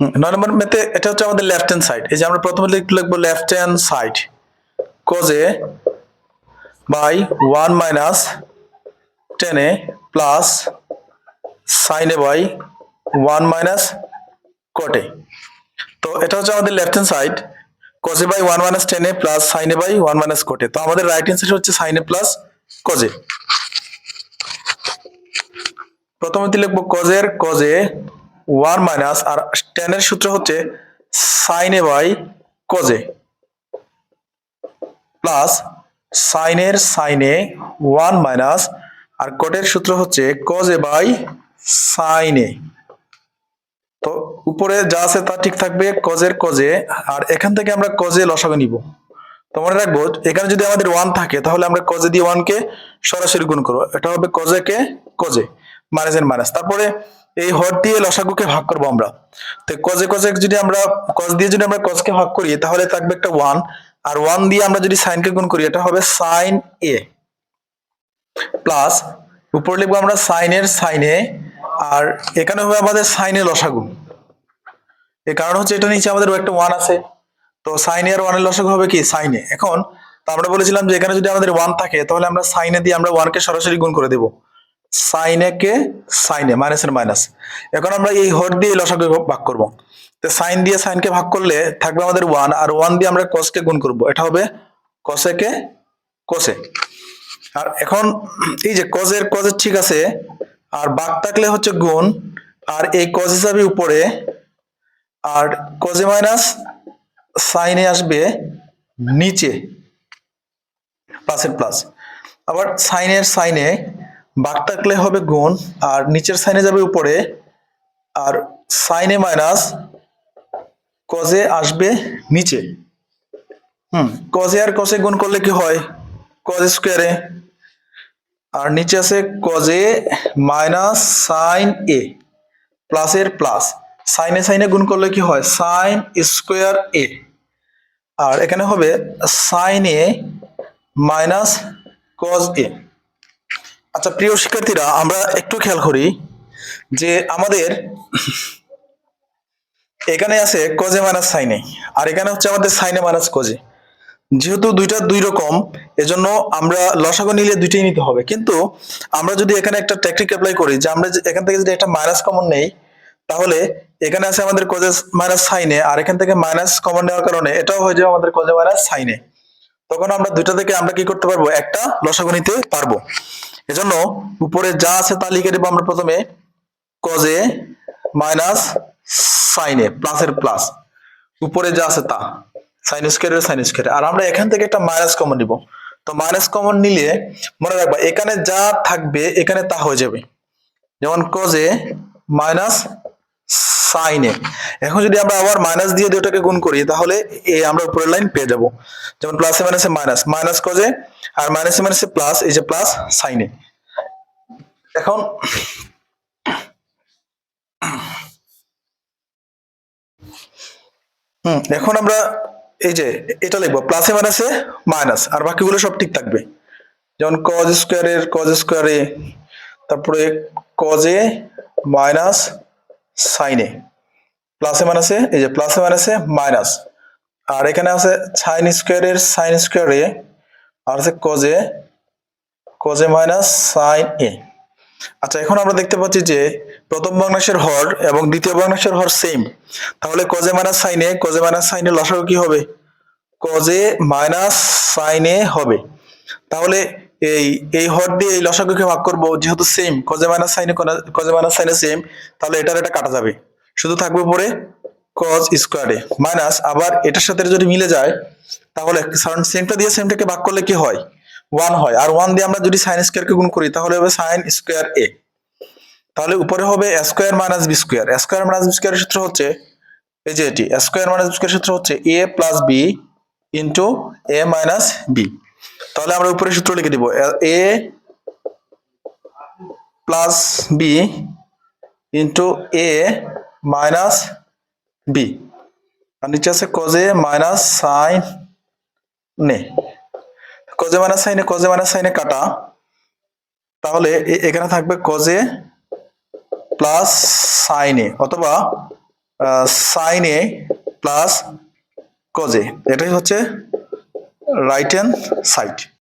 নয় নম্বর মেতে এটা হচ্ছে আমাদের লেফট হ্যান্ড সাইড এই যে আমরা প্রথমে লিখব লেফট হ্যান্ড সাইড কোজে বাই ওয়ান মাইনাস টেনে প্লাস সাইনে বাই ওয়ান মাইনাস কোটে তো এটা হচ্ছে আমাদের লেফট হ্যান্ড সাইড কোজে বাই ওয়ান মাইনাস টেনে প্লাস সাইনে বাই ওয়ান মাইনাস কোটে তো আমাদের রাইট হ্যান্ড সাইড হচ্ছে সাইনে প্লাস কোজে প্রথমে লিখব কজের কজে ওয়ান মাইনাস আর টেনের সূত্র হচ্ছে সাইনে বাই কজে প্লাস সাইনের সাইনে ওয়ান মাইনাস আর কোটের সূত্র হচ্ছে কজে বাই সাইনে তো উপরে যা আছে তা ঠিক থাকবে কজের কজে আর এখান থেকে আমরা কজে লসাগু নিব। তো মনে রাখব, এখানে যদি আমাদের ওয়ান থাকে, তাহলে আমরা কজে দিয়ে ওয়ানকে সরাসরি গুণ করব। এটা হবে কজেকে কজে মাইনাস এর মাইনাস তারপরে এই হর দিয়ে লসাগুকে ভাগ করব আমরা। তো কজে কজে যদি আমরা কজ দিয়ে যদি আমরা কজকে ভাগ করি, তাহলে থাকবে একটা ওয়ান আর ওয়ান দিয়ে আমরা যদি সাইনকে গুণ করি, এটা হবে সাইন এ প্লাস উপরে লিখব আমরা সাইনের সাইনে আর এখানে হবে আমাদের সাইনে লসাগু। এর কারণ হচ্ছে এটা নিচে আমাদের একটা ওয়ান আছে। তো সাইনে আর ওয়ানের লসাগু হবে কি? সাইনে এখন, তো আমরা বলেছিলাম যে এখানে যদি আমাদের ওয়ান থাকে, তাহলে আমরা সাইনে দিয়ে আমরা ওয়ানকে সরাসরি গুণ করে দেব। সাইনে কে সাইনে মাইনাসের মাইনাস এখন আমরা এই হর দিয়ে লসাগু ভাগ করব। তো সাইন দিয়ে সাইনকে ভাগ করলে থাকবে আমাদের ওয়ান আর ওয়ান দিয়ে আমরা কসকে গুণ করব। এটা হবে কসেকে কোসে আর এখন এই যে কজের কজের ঠিক আছে, আর বাঘ থাকলে হচ্ছে গুণ, আর এই কজ হিসাবে উপরে, আর কজে মাইনাস সাইনে আসবে নিচে প্লাসের প্লাস আবার সাইনের সাইনে বাঘ থাকলে হবে গুণ, আর নিচের সাইনে যাবে উপরে, আর সাইনে মাইনাস কজে আসবে নিচে। হুম কজে আর কজে গুণ করলে কি হয়? কজ স্কোয়ারে আর নিচে আছে কজে মাইনাস সাইন এ প্লাসের প্লাস সাইনে সাইনে গুণ করলে কি হয়? সাইন স্কোয়ার এ। আর এখানে হবে sine A minus cos A. আচ্ছা প্রিয় শিক্ষার্থীরা, আমরা একটু খেয়াল করি যে আমাদের এখানে আছে কজে মাইনাস সাইনে আর এখানে হচ্ছে আমাদের সাইনে মাইনাস কজে যেহেতু দুইটা দুই রকম, এজন্য আমরা লসাগু নিলে দুইটাই নিতে হবে। কিন্তু আমরা যদি এখানে একটা টেকনিক অ্যাপ্লাই করি যে আমরা এখান থেকে যদি একটা মাইনাস কমন নেই, তাহলে এখানে আছে আমাদের কজে মাইনাস সাইনে আর এখান থেকে মাইনাস কমন নেওয়ার কারণে এটাও হয়ে যাবে আমাদের কজে মাইনাস সাইনে তখন আমরা দুইটা থেকে আমরা কি করতে পারব? একটা লসাগু নিতে পারব। এজন্য উপরে যা আছে তা লিখে দেবো আমরা প্রথমে কজে মাইনাস সাইনে প্লাসের প্লাস উপরে যা আছে তা সাইন স্কোয়ারের সাইন স্কোয়ার আর আমরা এখান থেকে একটা মাইনাস কমন নিব। তো মাইনাস কমন নিলে মনে রাখবা, এখানে যা থাকবে, এখানে তা হয়ে যাবে। যেমন কজে মাইনাস সাইনে এখন যদি আমরা আবার মাইনাস দিয়ে দুটাকে গুণ করি, তাহলে এ আমরা উপরের লাইন পেয়ে যাব। যেমন প্লাসে মাইনাসে মাইনাস মাইনাস কজে আর মাইনাস মাইনাসে মাইনাসে প্লাস এই যে প্লাস সাইনে এখন হুম, এখন আমরা এই যে এটা লিখব প্লাসে মাইনাসে মাইনাস আর বাকিগুলো সব ঠিক থাকবে। যেমন কজ স্কোয়ারের কজ স্কোয়ারে তারপরে কজে মাইনাস সাইনে প্লাসে মাইনাসে এই যে প্লাসে মাইনাসে মাইনাস আর এখানে আছে সাইন স্কোয়ারের সাইন স্কোয়ারে আর আছে কজে কজে মাইনাস সাইন এ। আচ্ছা এখন আমরা দেখতে পাচ্ছি যে প্রথম ভগ্নাংশের হর এবং দ্বিতীয় ভগ্নাংশের হর সেম তাহলে কজে মাইনাস সাইনে কজে মাইনাস সাইনে লসাগু কি হবে? কজে মাইনাস সাইনে হবে। তাহলে এই এই হর দিয়ে এই লসাগুকে ভাগ করব, যেহেতু সেম কজে মাইনাস সাইনে কজে মাইনাস সাইনে সেম তাহলে এটার এটা কাটা যাবে। শুধু থাকবে পরে কজ স্কোয়ারে মাইনাস আবার এটার সাথে যদি মিলে যায়, তাহলে কারণ সেমটা দিয়ে সেমটাকে ভাগ করলে কি হয়? ওয়ান হয়। আর ওয়ান দিয়ে আমরা যদি সাইন স্কোয়ারকে গুণ করি, তাহলে হবে সাইন স্কোয়ার এ তাহলে উপরে হবে square minus B square square minus B স্কোয়ারের সূত্র হচ্ছে, এই যে এটি স্কোয়ার মাইনাস বি স্কোয়ার সূত্র হচ্ছে A plus B into A minus B তাহলে আমরা উপরে সূত্র লিখে দিব A plus B into A minus B. আর নিচে আছে কজে মাইনাস সাইন নে কজে মাইনাস সাইনে কজে মাইনাস সাইনে কাটা। তাহলে এখানে থাকবে কজে প্লাস সাইনে অথবা সাইন প্লাস কজে এটাই হচ্ছে রাইট হ্যান্ড সাইড